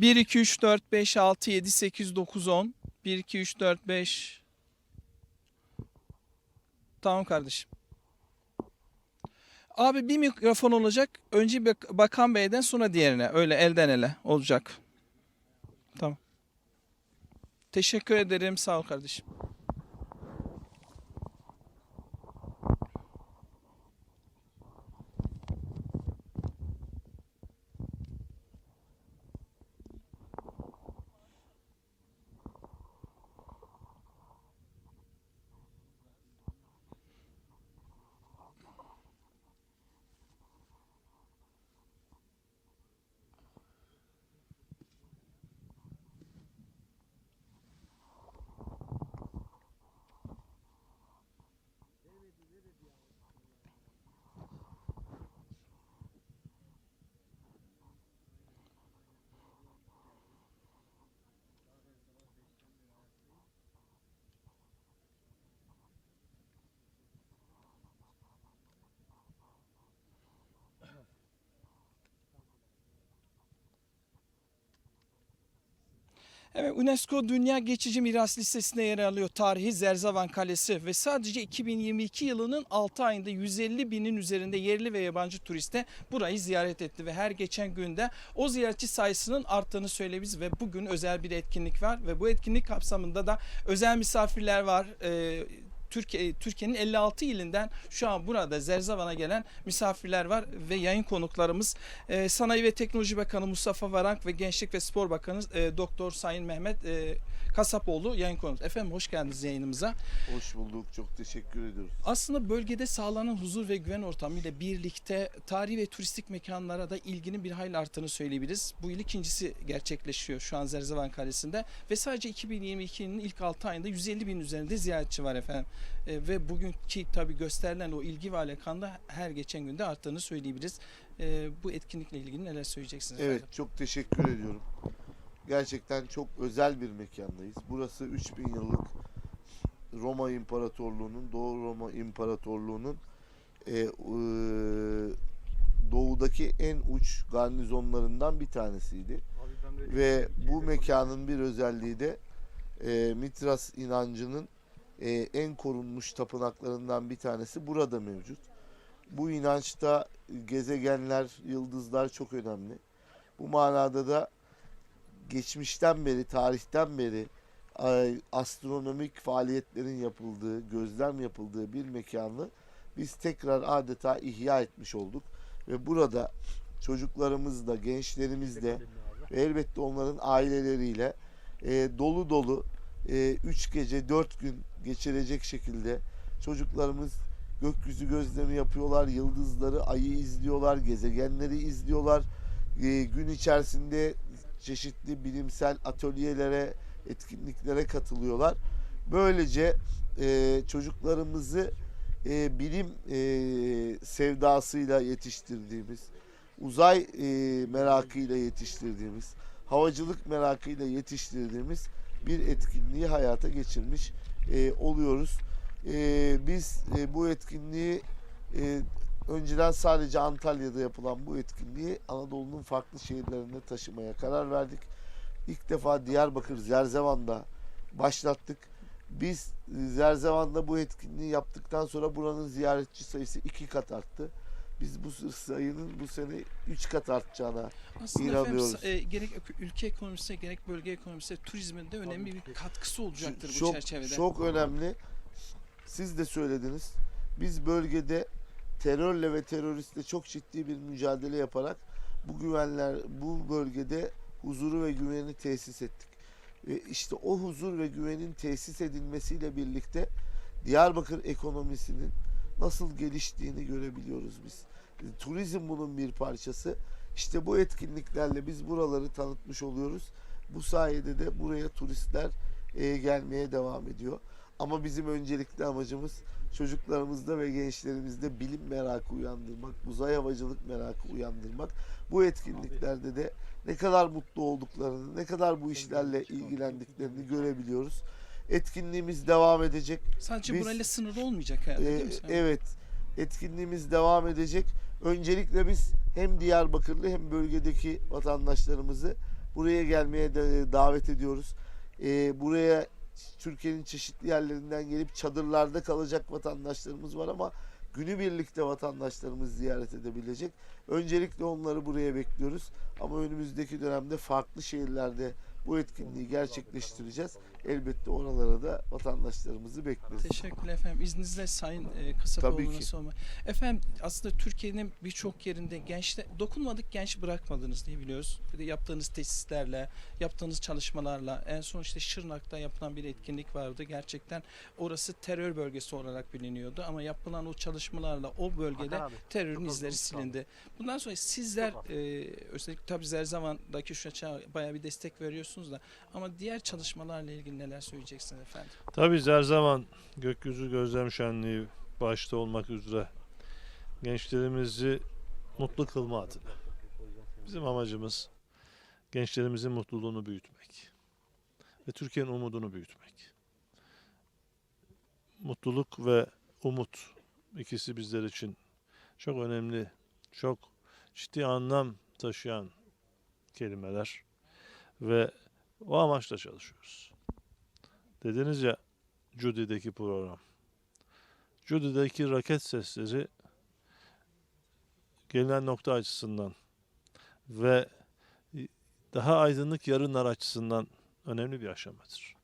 1, 2, 3, 4, 5, 6, 7, 8, 9, 10. 1, 2, 3, 4, 5. Tamam kardeşim. Abi bir mikrofon olacak. Önce Bak- Bakan Bey'den sonra diğerine. Öyle elden ele olacak. Tamam. Teşekkür ederim. Sağ ol kardeşim. Evet, UNESCO Dünya Geçici Miras Listesi'nde yer alıyor tarihi Zerzavan Kalesi ve sadece 2022 yılının 6 ayında 150 binin üzerinde yerli ve yabancı turiste burayı ziyaret etti ve her geçen günde o ziyaretçi sayısının arttığını söyleyebiliriz ve bugün özel bir etkinlik var ve bu etkinlik kapsamında da özel misafirler var. Ee, Türkiye Türkiye'nin 56 ilinden şu an burada Zerzavan'a gelen misafirler var ve yayın konuklarımız e, Sanayi ve Teknoloji Bakanı Mustafa Varank ve Gençlik ve Spor Bakanı e, Doktor Sayın Mehmet e, Kasapoğlu yayın konuğumuz. Efendim hoş geldiniz yayınımıza. Hoş bulduk. Çok teşekkür ediyoruz. Aslında bölgede sağlanan huzur ve güven ortamıyla birlikte tarihi ve turistik mekanlara da ilginin bir hayli arttığını söyleyebiliriz. Bu yıl ikincisi gerçekleşiyor şu an Zerzevan Kalesi'nde ve sadece 2022'nin ilk 6 ayında 150 bin üzerinde ziyaretçi var efendim. E, ve bugünkü tabi gösterilen o ilgi ve alakanda her geçen günde arttığını söyleyebiliriz. E, bu etkinlikle ilgili neler söyleyeceksiniz Evet, efendim? çok teşekkür ediyorum. Gerçekten çok özel bir mekandayız. Burası 3000 yıllık Roma İmparatorluğu'nun, Doğu Roma İmparatorluğu'nun e, e, doğudaki en uç garnizonlarından bir tanesiydi. Ve bu mekanın bir özelliği de e, Mitras inancının e, en korunmuş tapınaklarından bir tanesi burada mevcut. Bu inançta gezegenler, yıldızlar çok önemli. Bu manada da geçmişten beri, tarihten beri e, astronomik faaliyetlerin yapıldığı, gözlem yapıldığı bir mekanı biz tekrar adeta ihya etmiş olduk. Ve burada çocuklarımızla, gençlerimizle ve elbette onların aileleriyle e, dolu dolu 3 gece 4 gün geçirecek şekilde çocuklarımız gökyüzü gözlemi yapıyorlar, yıldızları, ayı izliyorlar, gezegenleri izliyorlar. E, gün içerisinde çeşitli bilimsel atölyelere, etkinliklere katılıyorlar. Böylece e, çocuklarımızı e, bilim e, sevdasıyla yetiştirdiğimiz, uzay e, merakıyla yetiştirdiğimiz, havacılık merakıyla yetiştirdiğimiz bir etkinliği hayata geçirmiş e, oluyoruz. E, biz e, bu etkinliği e, önceden sadece Antalya'da yapılan bu etkinliği Anadolu'nun farklı şehirlerine taşımaya karar verdik. İlk defa Diyarbakır Zerzevan'da başlattık. Biz e, Zerzevan'da bu etkinliği yaptıktan sonra buranın ziyaretçi sayısı iki kat arttı. Biz bu sayının bu sene üç kat artacağına Aslında efendim, İnanıyoruz. e, gerek ülke ekonomisine gerek bölge ekonomisine turizmin de önemli bir katkısı olacaktır bu çok, çerçevede. Çok önemli. Siz de söylediniz. Biz bölgede terörle ve teröristle çok ciddi bir mücadele yaparak bu güvenler bu bölgede huzuru ve güveni tesis ettik. Ve işte o huzur ve güvenin tesis edilmesiyle birlikte Diyarbakır ekonomisinin nasıl geliştiğini görebiliyoruz biz. Turizm bunun bir parçası. İşte bu etkinliklerle biz buraları tanıtmış oluyoruz. Bu sayede de buraya turistler e, gelmeye devam ediyor. Ama bizim öncelikli amacımız çocuklarımızda ve gençlerimizde bilim merakı uyandırmak, uzay havacılık merakı uyandırmak. Bu etkinliklerde de ne kadar mutlu olduklarını, ne kadar bu işlerle ilgilendiklerini görebiliyoruz. Etkinliğimiz devam edecek. Sadece Biz- burayla sınırlı olmayacak herhalde Ee, değil mi? Evet, etkinliğimiz devam edecek. Öncelikle biz hem Diyarbakırlı hem bölgedeki vatandaşlarımızı buraya gelmeye de davet ediyoruz. Ee, buraya Türkiye'nin çeşitli yerlerinden gelip çadırlarda kalacak vatandaşlarımız var ama günübirlikte vatandaşlarımız ziyaret edebilecek. Öncelikle onları buraya bekliyoruz. Ama önümüzdeki dönemde farklı şehirlerde bu etkinliği gerçekleştireceğiz. Elbette oralara da vatandaşlarımızı bekleriz. Teşekkürler efendim. İzninizle Sayın e, Kasapoğlu'na Tabii ki. sorma. Efendim aslında Türkiye'nin birçok yerinde gençler dokunmadık genç bırakmadınız diye biliyoruz. Bir de yaptığınız tesislerle, yaptığınız çalışmalarla en son işte Şırnak'ta yapılan bir etkinlik vardı. Gerçekten orası terör bölgesi olarak biliniyordu ama yapılan o çalışmalarla o bölgede terörün izleri silindi. Bundan sonra sizler e, özellikle tabii Zerzavan'daki şu açığa bayağı bir destek veriyorsunuz da ama diğer çalışmalarla ilgili neler söyleyeceksiniz efendim? Tabii her zaman gökyüzü gözlem şenliği başta olmak üzere gençlerimizi mutlu kılma adına. Bizim amacımız gençlerimizin mutluluğunu büyütmek ve Türkiye'nin umudunu büyütmek. Mutluluk ve umut ikisi bizler için çok önemli, çok ciddi anlam taşıyan kelimeler ve o amaçla çalışıyoruz. Dediniz ya Judy'deki program. Judy'deki raket sesleri gelinen nokta açısından ve daha aydınlık yarınlar açısından önemli bir aşamadır.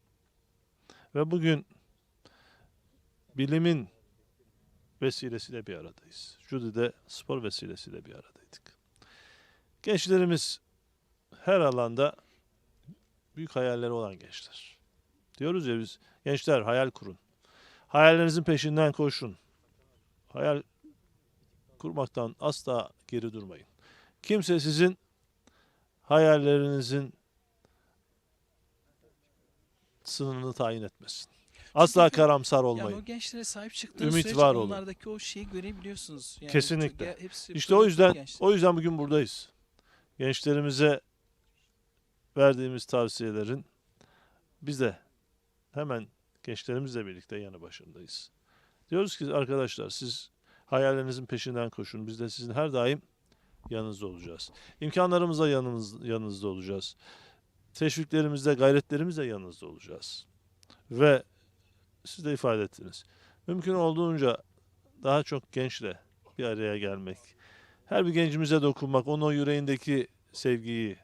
Ve bugün bilimin vesilesiyle bir aradayız. Judy'de spor vesilesiyle bir aradaydık. Gençlerimiz her alanda büyük hayalleri olan gençler. Diyoruz ya biz gençler hayal kurun. Hayallerinizin peşinden koşun. Hayal kurmaktan asla geri durmayın. Kimse sizin hayallerinizin sınırını tayin etmesin. Asla Çünkü- karamsar Yani olmayın. o gençlere sahip çıktığınız Ümit var olun. onlardaki o şeyi görebiliyorsunuz. Yani Kesinlikle. hepsi İşte o yüzden gençler. o yüzden bugün buradayız. Gençlerimize verdiğimiz tavsiyelerin biz de hemen gençlerimizle birlikte yanı başındayız. Diyoruz ki arkadaşlar siz hayallerinizin peşinden koşun. Biz de sizin her daim yanınızda olacağız. İmkanlarımızla yanınız, yanınızda olacağız. Teşviklerimizle, gayretlerimizle yanınızda olacağız. Ve siz de ifade ettiniz. Mümkün olduğunca daha çok gençle bir araya gelmek, her bir gencimize dokunmak, onun o yüreğindeki sevgiyi,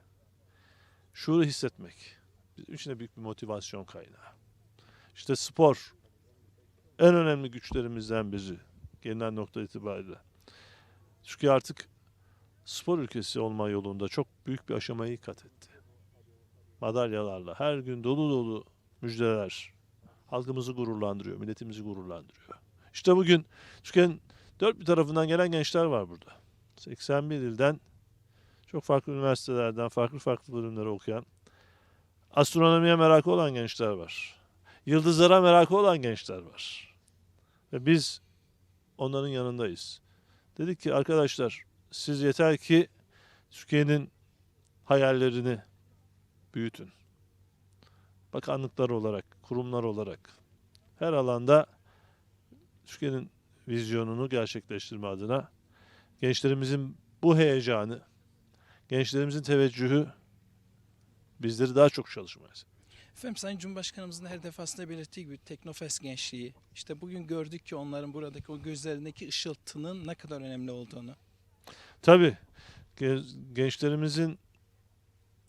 şuuru hissetmek bizim için de büyük bir motivasyon kaynağı. İşte spor en önemli güçlerimizden biri gelinen nokta itibariyle. Çünkü artık spor ülkesi olma yolunda çok büyük bir aşamayı kat etti. Madalyalarla her gün dolu dolu müjdeler halkımızı gururlandırıyor, milletimizi gururlandırıyor. İşte bugün Türkiye'nin dört bir tarafından gelen gençler var burada. 81 ilden çok farklı üniversitelerden farklı farklı bölümleri okuyan astronomiye merakı olan gençler var. Yıldızlara merakı olan gençler var. Ve biz onların yanındayız. Dedik ki arkadaşlar siz yeter ki Türkiye'nin hayallerini büyütün. Bakanlıklar olarak, kurumlar olarak her alanda Türkiye'nin vizyonunu gerçekleştirme adına gençlerimizin bu heyecanı, gençlerimizin teveccühü bizleri daha çok çalışmaya. Efendim Sayın Cumhurbaşkanımızın her defasında belirttiği gibi Teknofest gençliği. işte bugün gördük ki onların buradaki o gözlerindeki ışıltının ne kadar önemli olduğunu. Tabii ge- gençlerimizin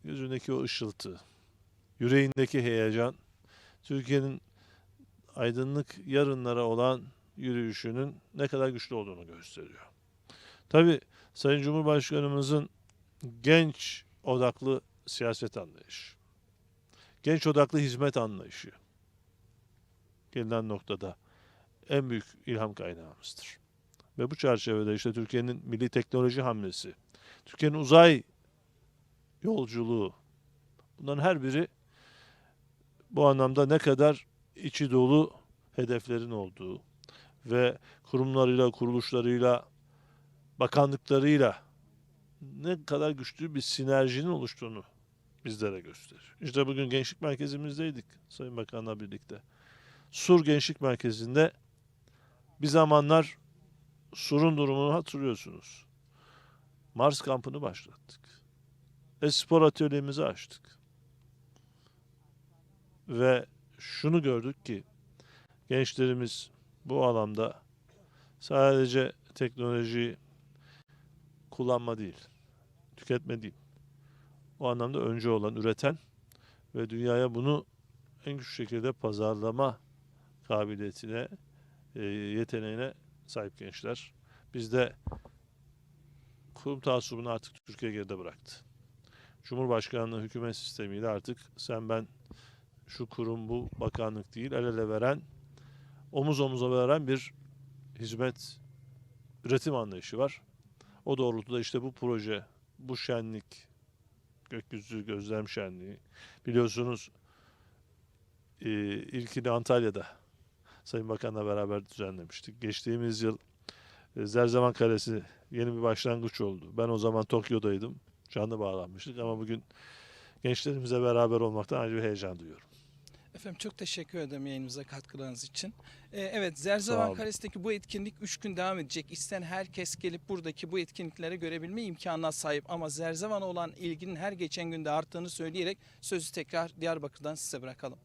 gözündeki o ışıltı, yüreğindeki heyecan, Türkiye'nin aydınlık yarınlara olan yürüyüşünün ne kadar güçlü olduğunu gösteriyor. Tabii Sayın Cumhurbaşkanımızın genç odaklı siyaset anlayışı, genç odaklı hizmet anlayışı gelinen noktada en büyük ilham kaynağımızdır. Ve bu çerçevede işte Türkiye'nin milli teknoloji hamlesi, Türkiye'nin uzay yolculuğu bunların her biri bu anlamda ne kadar içi dolu hedeflerin olduğu ve kurumlarıyla, kuruluşlarıyla, bakanlıklarıyla ne kadar güçlü bir sinerjinin oluştuğunu bizlere gösteriyor. İşte bugün gençlik merkezimizdeydik Sayın Bakan'la birlikte. Sur Gençlik Merkezi'nde bir zamanlar Sur'un durumunu hatırlıyorsunuz. Mars kampını başlattık. e-spor atölyemizi açtık. Ve şunu gördük ki gençlerimiz bu alanda sadece teknolojiyi kullanma değil, tüketme değil. O anlamda önce olan, üreten ve dünyaya bunu en güçlü şekilde pazarlama kabiliyetine, e, yeteneğine sahip gençler. Biz de kurum taassubunu artık Türkiye geride bıraktı. Cumhurbaşkanlığı hükümet sistemiyle artık sen ben şu kurum bu bakanlık değil el ele veren omuz omuza veren bir hizmet üretim anlayışı var. O doğrultuda işte bu proje, bu şenlik, gökyüzü gözlem şenliği biliyorsunuz e, ilkini Antalya'da Sayın Bakan'la beraber düzenlemiştik. Geçtiğimiz yıl e, Zerzevan Kalesi yeni bir başlangıç oldu. Ben o zaman Tokyo'daydım. Canlı bağlanmıştık ama bugün gençlerimizle beraber olmaktan ayrı bir heyecan duyuyorum. Efendim çok teşekkür ederim yayınımıza katkılarınız için. Ee, evet Zerzevan. Kalesi'ndeki bu etkinlik 3 gün devam edecek. İsteyen herkes gelip buradaki bu etkinliklere görebilme imkanına sahip. Ama Zerzevan'a olan ilginin her geçen günde arttığını söyleyerek sözü tekrar Diyarbakır'dan size bırakalım.